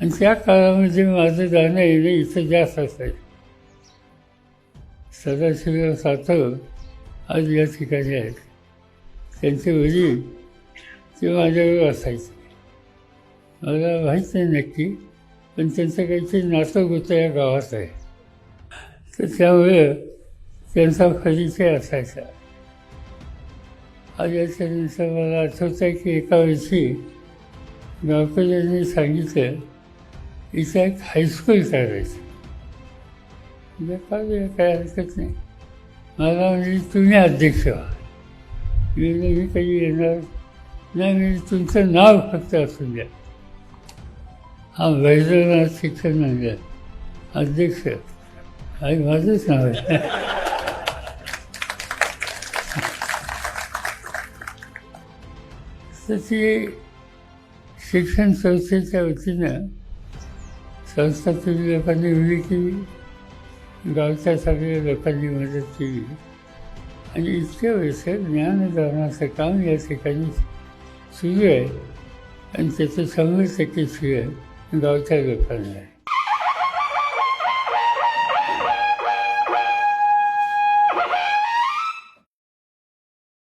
आणि त्या काळामध्ये माझं जाणं येणं इथं जास्त असायचं. सदाशिवराव सातव आज या ठिकाणी आहेत. त्यांचे वडील ते माझ्यावर असायचे. मला माहीत नाही नक्की पण त्यांचं काहीतरी नाटक होतं या गावात आहे. तर त्यामुळे त्यांचा परिचय असायचा. आज याच्यानंतर मला आठवतं आहे की एका वर्षी गावकऱ्यांनी सांगितलं इथं एक हायस्कूल करायचं म्हणजे काय काय हरकत नाही मला म्हणजे तुम्ही अध्यक्ष व्हा मी म्हणलं, मी कधी येणार नाही म्हणजे तुमचं नाव फक्त असून द्या हा वैद्यनाथ शिक्षण म्हणजे अध्यक्ष आणि माझंच नाव आहे तर ती शिक्षण संस्थेच्या वतीनं संस्थातील लोकांनी उभी केली गावच्या सगळ्या लोकांनी मदत केली. आणि इतक्या वर्ष ज्ञानदानाचं काम या ठिकाणी सुरू आहे. आणि त्याचं शंभर टक्के श्रेय गावच्या लोकांना. आहे